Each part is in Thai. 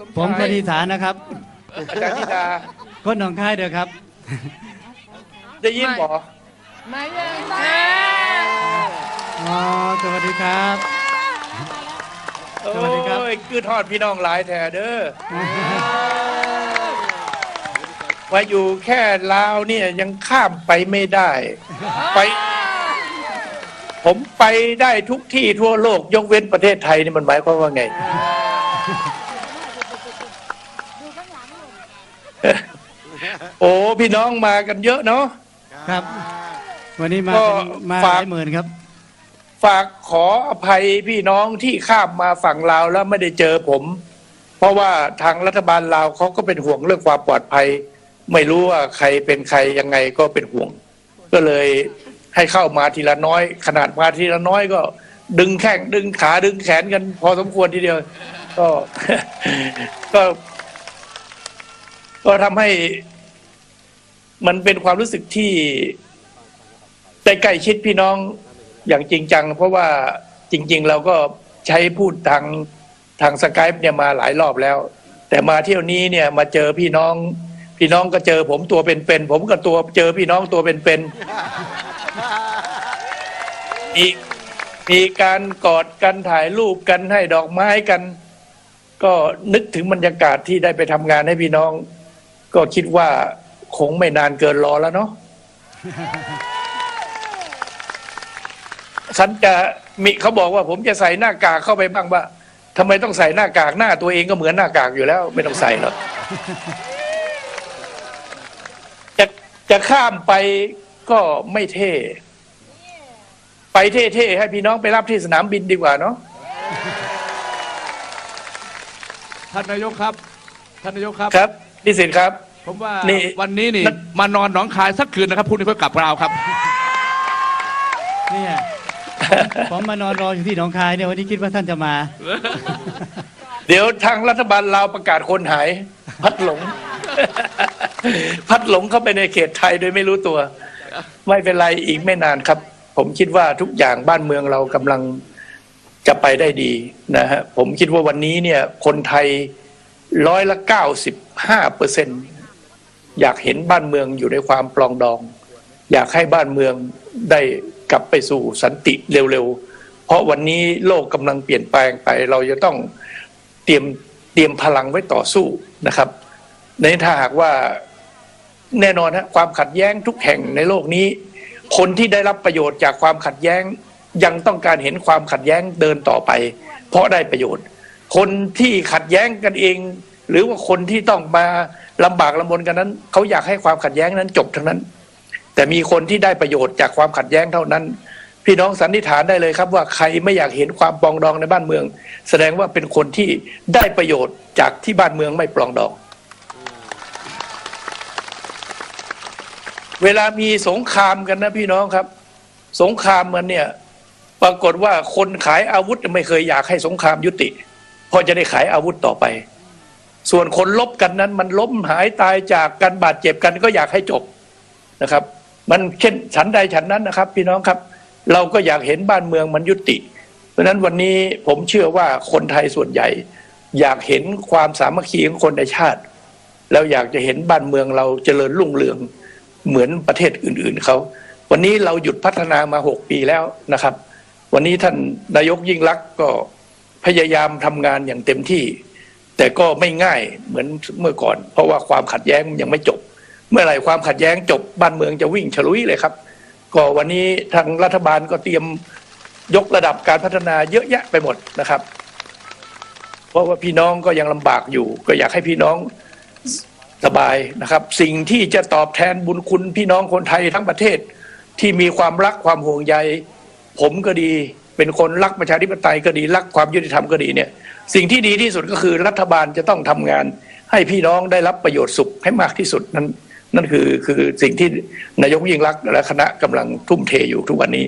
สมผมชายคนอีสานนะครับ อาจารย์ธิดาคนหนองคายเด้อครับ ได้ยินบ่ไม่ยังอ๋อ สวัสดีครับสวัสดีครับโอ้ยคือทอดพี่น้องหลายแท้เด้อว่าอยู่แค่ลาวเนี่ยยังข้ามไปไม่ได้ ไป ผมไปได้ทุกที่ทั่วโลก ยกเว้นประเทศไทยนี่มันหมายความว่าไง โอ้พี่น้องมากันเยอะเนาะ ครับ วันนี้มาก็กันมาหฝาก ลายหมื่นครับ ฝากขออภัยพี่น้องที่ข้ามมาฝั่งลาวแล้วไม่ได้เจอผม เพราะว่าทางรัฐบาลลาวเขาก็เป็นห่วงเรื่องความปลอดภัย ไม่รู้ว่าใครเป็นใครยังไงก็เป็นห่วง ก็เลยให้เข้ามาทีละน้อย ขนาดมาทีละน้อยก็ ดึงแข้งดึงขาดึงแขนกันพอสมควรทีเดียว ก็ ก็ ก็ทำให้มันเป็นความรู้สึกที่ได้ใกล้ชิดพี่น้องอย่างจริงจัง เพราะว่าจริง ๆ เราก็ใช้พูดทางทางสกายเนี่ยมาหลายรอบแล้ว แต่มาเที่ยวนี้เนี่ยมาเจอพี่น้อง พี่น้องก็เจอผมตัวเป็นๆผมก็ตัวเจอพี่น้องตัวเป็นๆมีมีการกอดกันถ่ายรูปกันให้ดอกไม้กัน ก็นึกถึงบรรยากาศที่ได้ไปทำงานให้พี่น้อง ก็คิดว่าคงไม่นานเกินรอแล้วเนาะฉันจะมีเขาบอกว่าผมจะใส่หน้ากากเข้าไปบ้างว่าทำไมต้องใส่หน้ากากหน้าตัวเองก็เหมือนหน้ากากอยู่แล้ว ไม่ต้องใส่หรอกจะจะข้ามไปก็ไม่เท่ ไปเท่ๆให้พี่น้องไปรับที่สนามบินดีกว่าเนาะท่านนายกครับ ท่านนายกครับครับ นิสิตครับ ผมว่านี่วันนี้นี่นั่นมานอนหนองคายสักคืนนะครับพรุ่งนี้ค่อยกลับเราครับเนี่ยผมผมมานอนรออยู่ที่หนองคายเนี่ยวันนี้คิดว่าท่านจะมา เดี๋ยวทางรัฐบาลลาวประกาศคนหาย พัดหลง พัดหลงเข้าไปในเขตไทยโดยไม่รู้ตัว ไม่เป็นไรอีกไม่นานครับ ผมคิดว่าทุกอย่างบ้านเมืองเรากำลังจะไปได้ดีนะฮะผมคิดว่าวันนี้เนี่ย คนไทย ร้อยละเก้าสิบห้าเปอร์เซ็นอยากเห็นบ้านเมืองอยู่ในความปลองดอง อยากให้บ้านเมืองได้กลับไปสู่สันติเร็วๆ เพราะวันนี้โลกกำลังเปลี่ยนแปลงไป เราจะต้องเตรียมเตรียมพลังไว้ต่อสู้นะครับ ในถ้าหากว่าแน่นอนฮะความขัดแย้งทุกแห่งในโลกนี้ คนที่ได้รับประโยชน์จากความขัดแย้งยังต้องการเห็นความขัดแย้งเดินต่อไป เพราะได้ประโยชน์ คนที่ขัดแย้งกันเอง หรือว่าคนที่ต้องมาลำบากลำบนกันนั้นเขาอยากให้ความขัดแย้งนั้นจบทั้งนั้น แต่มีคนที่ได้ประโยชน์จากความขัดแย้งเท่านั้น พี่น้องสันนิษฐานได้เลยครับว่าใครไม่อยากเห็นความปรองดองในบ้านเมือง แสดงว่าเป็นคนที่ได้ประโยชน์จากที่บ้านเมืองไม่ปรองดอง เวลามีสงครามกันนะพี่น้องครับ สงครามมันเนี่ยปรากฏว่าคนขายอาวุธไม่เคยอยากให้สงครามยุติ เพราะจะได้ขายอาวุธต่อไป ส่วนคนลบกันนั้น มันล้มหายตายจากกันบาดเจ็บกันก็อยากให้จบนะครับ มันเช่นฉันใดฉันนั้นนะครับ พี่น้องครับ เราก็อยากเห็นบ้านเมืองมันยุติ เพราะฉะนั้นวันนี้ผมเชื่อว่าคนไทยส่วนใหญ่ อยากเห็นความสามัคคีของคนในชาติ แล้วอยากจะเห็นบ้านเมืองเราเจริญรุ่งเรืองเหมือนประเทศอื่น ๆเขาวันนี้เราหยุดพัฒนามาหกปีแล้วนะครับ วันนี้ท่านนายกยิ่งลักษณ์ก็ พยายามทำงานอย่างเต็มที่ แต่ก็ไม่ง่ายเหมือนเมื่อก่อน เพราะว่าความขัดแย้งยังไม่จบ เมื่อไหร่ความขัดแย้งจบบ้านเมืองจะวิ่งฉลุยเลยครับ ก็วันนี้ทางรัฐบาลก็เตรียมยกระดับการพัฒนาเยอะแยะไปหมดนะครับ เพราะว่าพี่น้องก็ยังลำบากอยู่ ก็อยากให้พี่น้องสบายนะครับ สิ่งที่จะตอบแทนบุญคุณพี่น้องคนไทยทั้งประเทศที่มีความรักความห่วงใย ผมก็ดี เป็นคนรักประชาธิปไตยก็ดีรักความยุติธรรมก็ดีเนี่ย สิ่งที่ดีที่สุดก็คือรัฐบาลจะต้องทำงาน ให้พี่น้องได้รับประโยชน์สุขให้มากที่สุดนั่นนั่นคือคือสิ่งที่นายกยิ่งรักและคณะกำลังทุ่มเทอยู่ทุกวันนี้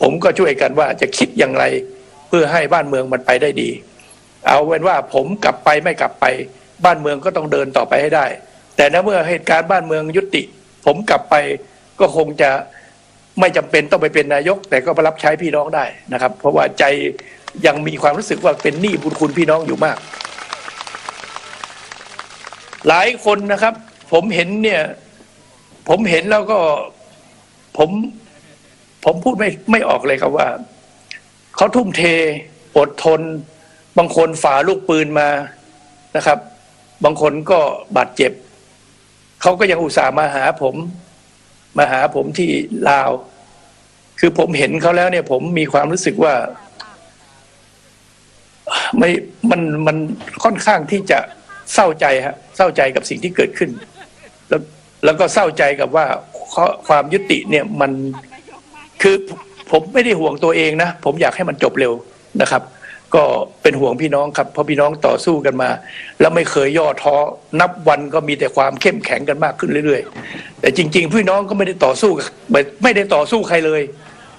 ผมก็ช่วยกันว่าจะคิดอย่างไรเพื่อให้บ้านเมืองมันไปได้ดี เอาเป็นว่าผมกลับไปไม่กลับไป บ้านเมืองก็ต้องเดินต่อไปให้ได้ แต่ในเมื่อเหตุการณ์บ้านเมืองยุติ ผมกลับไปก็คงจะ ไม่จำเป็นต้องไปเป็นนายก แต่ก็ไปรับใช้พี่น้องได้นะครับ เพราะว่าใจยังมีความรู้สึกว่าเป็นหนี้บุญคุณพี่น้องอยู่มาก หลายคนนะครับ ผมเห็นเนี่ย ผมเห็นแล้วก็ผมผมพูดไม่ไม่ออกเลยครับว่า เขาทุ่มเทอดทน บางคนฝ่าลูกปืนมานะครับ บางคนก็บาดเจ็บ เขาก็ยังอุตส่าห์มาหาผม มาหาผมที่ลาว คือผมเห็นเขาแล้วเนี่ย ผมมีความรู้สึกว่า ไม่มันมันค่อนข้างที่จะเศร้าใจฮะ เศร้าใจกับสิ่งที่เกิดขึ้น แล้วแล้วก็เศร้าใจกับว่าความยุติเนี่ยมันคือผมไม่ได้ห่วงตัวเองนะ ผมอยากให้มันจบเร็วนะครับ ก็เป็นห่วงพี่น้องครับเพราะพี่น้องต่อสู้กันมา แล้วไม่เคยย่อท้อนับวันก็มีแต่ความเข้มแข็งกันมากขึ้นเรื่อยๆ แต่จริง ๆ พี่น้องก็ไม่ได้ต่อสู้กับไม่ได้ต่อสู้ใครเลย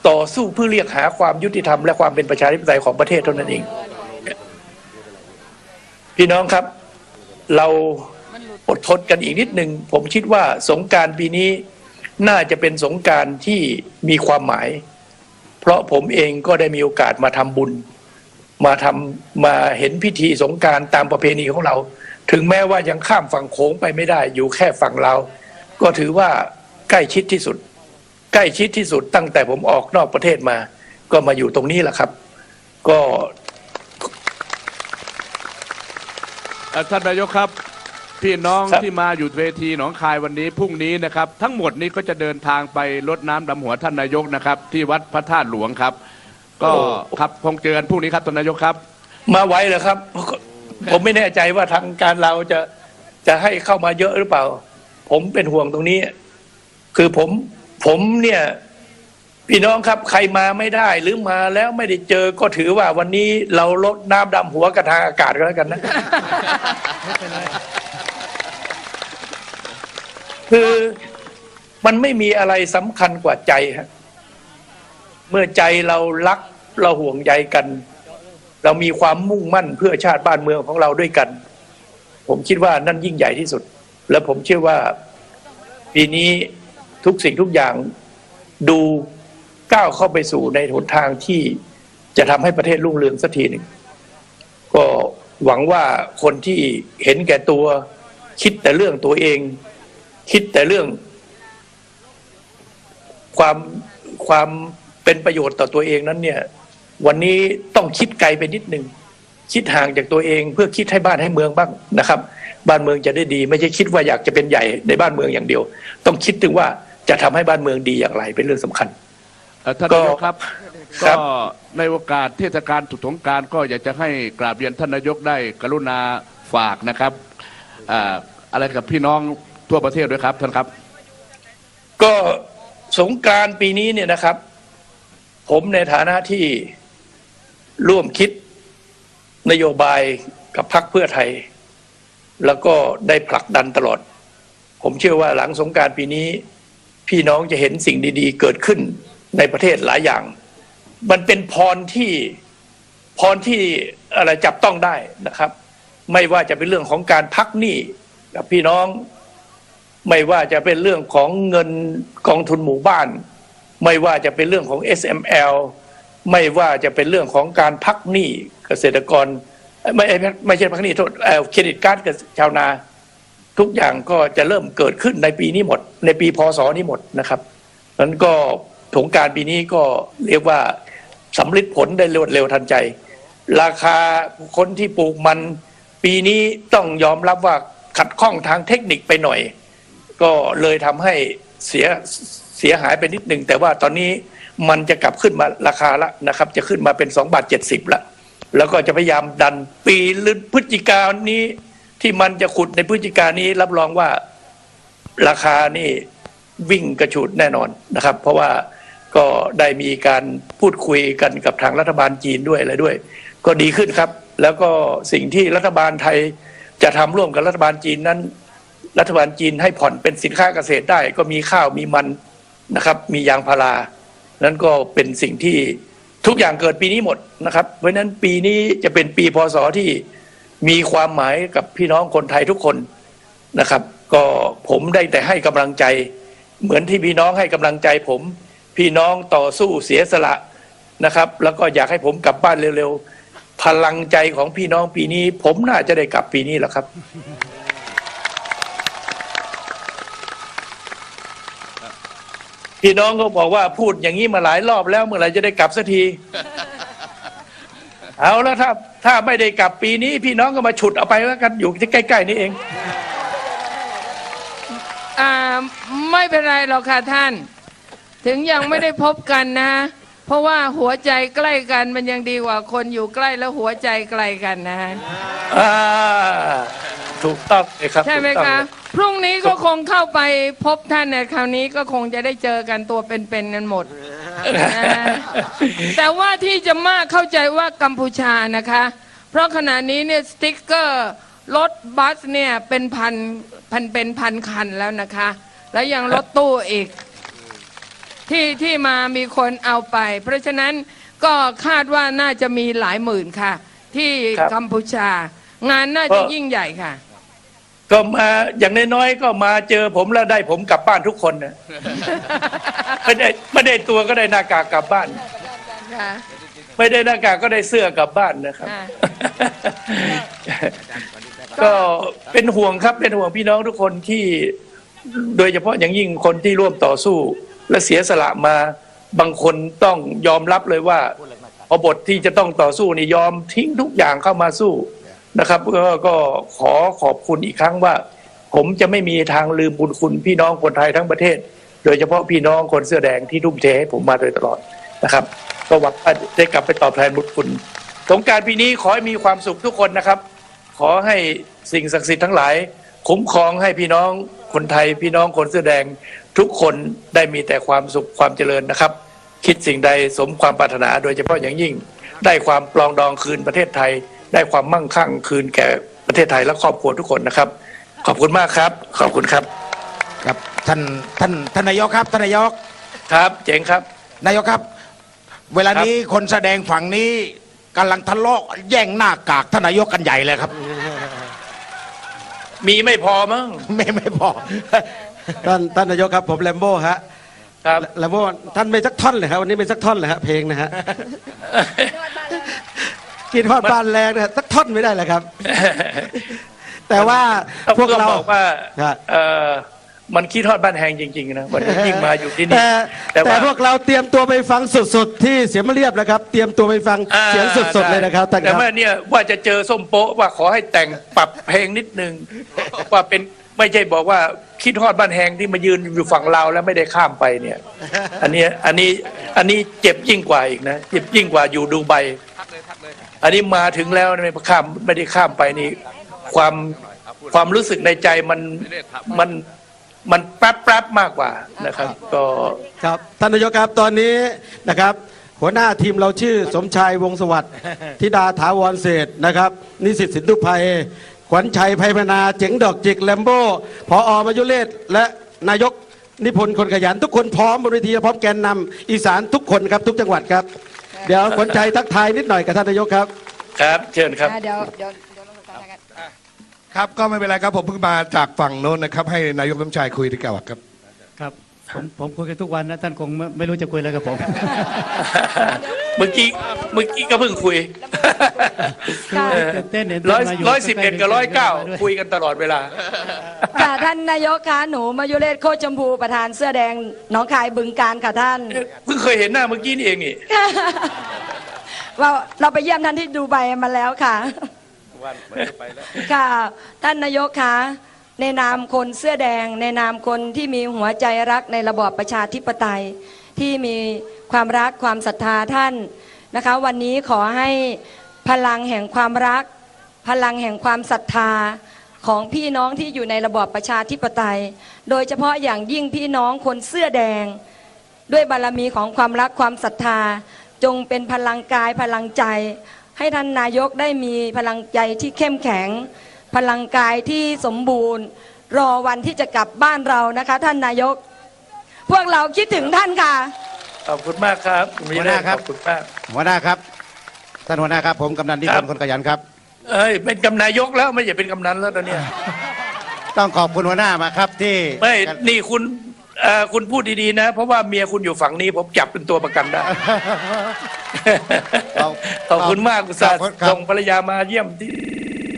ต่อสู้เพื่อเรียกหาความยุติธรรมและความเป็นประชาธิปไตยของประเทศเท่านั้นเอง พี่น้องครับ เราอดทนกันอีกนิดหนึ่งผมคิดว่าสงการปีนี้น่าจะเป็นสงการที่มีความหมาย เพราะผมเองก็ได้มีโอกาสมาทำบุญ มาทำมาเห็นพิธีสงกรารตามประเพณีของเรา ถึงแม้ว่ายังข้ามฝั่งโขงไปไม่ได้ อยู่แค่ฝั่งเราวก็ถือว่าใกล้ชิดที่สุด ใกล้ชิดที่สุดตั้งแต่ผมออกนอกประเทศมา ก็มาอยู่ตรงนี้แหละครับ ก็เอ่อท่านนายกครับพี่น้องครับที่มาอยู่เวทีหนองคายวันนี้พรุ่งนี้นะครับ ทั้งหมดนี้ก็จะเดินทางไปรดน้ำดำหัวท่านนายกนะครับ ที่วัดพระธาตุหลวงครับ ก็ครับคงเจอกันพรุ่งนี้ครับท่านนายกครับ มาไว้เหรอครับ ผมไม่แน่ใจว่าทางการเราจะจะให้เข้ามาเยอะหรือเปล่า ผมเป็นห่วงตรงนี้ คือผมผมเนี่ย พี่น้องครับใครมาไม่ได้หรือมาแล้วไม่ได้เจอก็ถือว่าวันนี้เราลดน้ำดำหัวกระทางอากาศก็แล้วกันนะคือมันไม่มีอะไรสำคัญกว่าใจฮะเมื่อใจเรารัก เราห่วงใยกัน เรามีความมุ่งมั่นเพื่อชาติบ้านเมืองของเราด้วยกัน ผมคิดว่านั่นยิ่งใหญ่ที่สุด และผมเชื่อว่าปีนี้ทุกสิ่งทุกอย่างดูก้าวเข้าไปสู่ในหนทางที่จะทำให้ประเทศรุ่งเรืองสักทีหนึ่งก็หวังว่าคนที่เห็นแก่ตัว คิดแต่เรื่องตัวเอง คิดแต่เรื่อง ความความเป็นประโยชน์ต่อตัวเองนั้นเนี่ย วันนี้ต้องคิดไกลไปนิดหนึ่งคิดห่างจากตัวเองเพื่อคิดให้บ้านให้เมืองบ้างนะครับ บ้านเมืองจะได้ดี ไม่ใช่คิดว่าอยากจะเป็นใหญ่ในบ้านเมืองอย่างเดียว ต้องคิดถึงว่าจะทำให้บ้านเมืองดีอย่างไรเป็นเรื่องสำคัญเอ่อท่านก็นายกครับครัก็บในโอกาสเทศกาลตรุษสงกรารก็อยากจะให้กราบเรียนท่านนายกได้กรุณาฝากนะครับอ่าอะไรกับพี่น้องทั่วประเทศด้วยครับท่านครับ ก็สงกรารปีนี้เนี่ยนะครับ ผมในฐานะที่ ร่วมคิดนโยบายกับพรรคเพื่อไทย แล้วก็ได้ผลักดันตลอด ผมเชื่อว่าหลังสงการปีนี้ พี่น้องจะเห็นสิ่งดีๆ เกิดขึ้นในประเทศหลายอย่าง มันเป็นพรที่พรที่อะไรจับต้องได้นะครับ ไม่ว่าจะเป็นเรื่องของการพักหนี้กับพี่น้อง ไม่ว่าจะเป็นเรื่องของเงินกองทุนหมู่บ้าน ไม่ว่าจะเป็นเรื่องของ SML ไม่ว่าจะเป็นเรื่องของการพักหนี้เกษตรกร ไม่ไม่ใช่พักหนี้โทษเอ่อเครดิตการ์ดกับชาวนา ทุกอย่างก็จะเริ่มเกิดขึ้นในปีนี้หมด ในปีพศนี้หมดนะครับนั้นก็สงการปีนี้ก็เรียกว่าสำลิดผลได้รวดเร็วทันใจ ราคาคนที่ปลูกมัน ปีนี้ต้องยอมรับว่าขัดข้องทางเทคนิคไปหน่อย ก็เลยทำให้เสียเสียหายไปนิดหนึ่งแต่ว่าตอนนี้ มันจะกลับขึ้นมาราคาละนะครับ จะขึ้นมาเป็น2บาท70ละแล้วก็จะพยายามดันปีหรือพฤศจิกานี้ที่มันจะขุดในพฤศจิกานี้รับรองว่าราคานี่วิ่งกระฉูดแน่นอนนะครับ เพราะว่าก็ได้มีการพูดคุยกันกับทางรัฐบาลจีนด้วยอะไรด้วย ก็ดีขึ้นครับ แล้วก็สิ่งที่รัฐบาลไทยจะทำร่วมกับรัฐบาลจีนนั้น รัฐบาลจีนให้ผ่อนเป็นสินค้าเกษตรได้ ก็มีข้าวมีมันนะครับ มียางพารา นั้นก็เป็นสิ่งที่ทุกอย่างเกิดปีนี้หมดนะครับ เพราะฉะนั้นปีนี้จะเป็นปีพศที่มีความหมายกับพี่น้องคนไทยทุกคนนะครับ ก็ผมได้แต่ให้กำลังใจ เหมือนที่พี่น้องให้กำลังใจผมพี่น้องต่อสู้เสียสละนะครับ แล้วก็อยากให้ผมกลับบ้านเร็วๆ พลังใจของพี่น้องปีนี้ ผมน่าจะได้กลับปีนี้แหละครับ พี่น้องก็บอกว่าพูดอย่างนี้มาหลายรอบแล้วเมื่อไหร่จะได้กลับสักที เอาแล้วถ้าถ้าไม่ได้กลับปีนี้ พี่น้องก็มาฉุดเอาไปแล้วกันอยู่ที่ใกล้ ๆ นี่เองอ่าไม่เป็นไรหรอกค่ะท่าน ถึงยังไม่ได้พบกันนะ เพราะว่าหัวใจใกล้กันมันยังดีกว่าคนอยู่ใกล้แล้วหัวใจไกลกันนะอ่าถูกต้องเลยครับใช่ไหมถูกต้คะองเลย พรุ่งนี้ก็คงเข้าไปพบท่านในคราวนี้ก็คงจะได้เจอกันตัวเป็นๆกันหมดนะแต่ว่าที่จะมากเข้าใจว่ากัมพูชานะคะ เพราะขณะนี้เนี่ยสติ๊กเกอร์รถบัสเนี่ยเป็นพันพันเป็นพันคันแล้วนะคะ แล้วยังรถตู้อีก ที่ที่มามีคนเอาไป เพราะฉะนั้นก็คาดว่าน่าจะมีหลายหมื่นค่ะ ที่ครับกัมพูชางานน่าจะก็ยิ่งใหญ่ค่ะ ก็มาอย่างน้อยๆก็มาเจอผมแล้วได้ผมกลับบ้านทุกคนนะไม่ได้ไม่ได้ตัวก็ได้หน้ากากกลับบ้าน ค่ะ ไม่ได้หน้ากากก็ได้เสื้อกลับบ้านนะครับ อ่า ก็เป็นห่วงครับเป็นห่วงพี่น้องทุกคนที่โดยเฉพาะอย่างยิ่งคนที่ร่วมต่อสู้ และเสียสละมาบางคนต้องยอมรับเลยว่าพอบทที่จะต้องต่อสู้นี่ยอมทิ้งทุกอย่างเข้ามาสู้ นะครับก็ขอขอบคุณอีกครั้งว่า ผมจะไม่มีทางลืมบุญคุณพี่น้องคนไทยทั้งประเทศ โดยเฉพาะพี่น้องคนเสื้อแดงที่ทุ่มเทให้ผมมาโดยตลอดนะครับ ก็หวังว่าได้กลับไปตอบแทนบุญคุณสงการปีนี้ขอให้มีความสุขทุกคนนะครับ ขอให้สิ่งศักดิ์สิทธิ์ทั้งหลาย คุ้มครองให้พี่น้องคนไทย พี่น้องคนเสื้อแดงทุกคนได้มีแต่ความสุขความเจริญนะครับ คิดสิ่งใดสมความปรารถนาโดยเฉพาะอย่างยิ่ง ได้ความปลองดองคืนประเทศไทย ได้ความมั่งคั่งคืนแก่ประเทศไทยและครอบครัวทุกคนนะครับ ขอบคุณมากครับ ขอบคุณครับครับท่านท่านท่านนายกครับท่านนายกครับ เจ๋งครับ นายกครับ เวลานี้คนแสดงฝั่งนี้กำลังทะเลาะแย่งหน้ากากท่านนายกกันใหญ่เลยครับ มีไม่พอมั้งไม่ไม่พอท่านท่านนายกครับผมแลมโบ้ฮะครับแลมโบ้ท่านไม่สักท่อนเลยครับวันนี้ไม่สักท่อนเลยฮะเพลงนะฮะ กินทอดบ้านแรงนะฮะสักท่อนไม่ได้เลยครับ แต่ว่าพวกเราต้องบอกว่าครับเออมันคิดทอดบ้านแหงจริงๆนะวันนี้ยิ่งมาอยู่ที่นี่แต่แต่แต่ว่าพวกเราเตรียมตัวไปฟังสดๆที่เสียงมาเรียบแล้วครับ เตรียมตัวไปฟังอ่าเสียงสดๆเลยนะครับท่านคแต่รับว่าเนี่ยว่าจะเจอส้มโป๊ะว่าขอให้แต่งปรับเพลงนิดนึงว่าเป็นไม่ใช่บอกว่าคิดทอดบ้านแหงที่มายืนอยู่ฝั่งเราวแล้วไม่ได้ข้ามไปเนี่ย อันเนี้ยอันนี้อันนี้เจ็บยิ่งกว่าอีกนะเจ็บยิ่งกว่าอยู่ดูไบ อันนี้มาถึงแล้วไม่ข้ามไม่ได้ข้ามไปนี่ความความรู้สึกในใจมันมันมันแป๊บแป๊บมากกว่านะครับ ก็ครับท่านนายกครับตอนนี้นะครับ หัวหน้าทีมเราชื่อสมชายวงสวัสดิ์ธิดาถาวรเศษนะครับ นิสิตสินธุภัยขวัญชัยไพพนาเจ๋งดอกจิกแลมโบ้พออมายุเลศและนายกนิพนธ์คนขยัน ทุกคนพร้อมบนเวทีพร้อมแกนนำอีสานทุกคนครับทุกจังหวัดครับ เดี๋ยวขวัญชัยทักทายนิดหน่อยกับท่านนายกครับ ครับ เชิญครับ อะเดี๋ยวเดี๋ยวเดี๋ยวเราจะกัน ครับก็ไม่เป็นไรครับผมเพิ่งมาจากฝั่งโน้นนะครับ ให้นายกน้ำชายคุยดีกว่าครับ ครับผมผมคุยกันทุกวันนะท่านคงไม่ไม่รู้จะคุยอะไรกับผม เมื่อกี้เมื่อกี้ก็เพิ่งคุยค่ะตื่นเต้นเห็นร้อยมาอยู่ร้อยสิบเอ็ดกับร้อยเก้าด้วยคุยกันตลอดเวลาค่ะ ท่านนายกคะหนูมายุเรศโคชมพูประธานเสื้อแดงหน้องคายบึงการค่ะท่าน เพิ่งเคยเห็นหน้าเมื่อกี้นี่เองนี่เราเราไปเยี่ยมท่านที่ดูไบมาแล้วค่ะค่ะ ท่านนายกคะในนามคนเสื้อแดง ในนามคนที่มีหัวใจรักในระบอบประชาธิปไตย ที่มีความรักความศรัทธาท่านนะคะ วันนี้ขอให้พลังแห่งความรัก พลังแห่งความศรัทธา ของพี่น้องที่อยู่ในระบอบประชาธิปไตย โดยเฉพาะอย่างยิ่งพี่น้องคนเสื้อแดง ด้วยบารมีของความรักความศรัทธา จงเป็นพลังกายพลังใจ ให้ท่านนายกได้มีพลังใจที่เข้มแข็ง พลังกายที่สมบูรณ์ รอวันที่จะกลับบ้านเรานะคะ ท่านนายก พวกเราคิดถึงท่านค่ะขอบคุณมากครับคุณวิหัวหเรน้าศครับขอบคุณมากหัวหน้าครับท่านหัวหน้าครับผมกำนันนิพนธ์คนขยันครับ เอ้ยเป็นกำนายกแล้วไม่ใช่เป็นกำนันแล้วตอนเนี้ยต้องขอบคุณหัวหน้ามาครับที่ไม่นี่คุณเอ่อคุณพูดดีๆนะ เพราะว่าเมียคุณอยู่ฝั่งนี้ผมจับเป็นตัวประกันได้ ขอบคุณมากอุตส่าห์ขอบคุณครับส่งภรรยามาเยี่ยมที่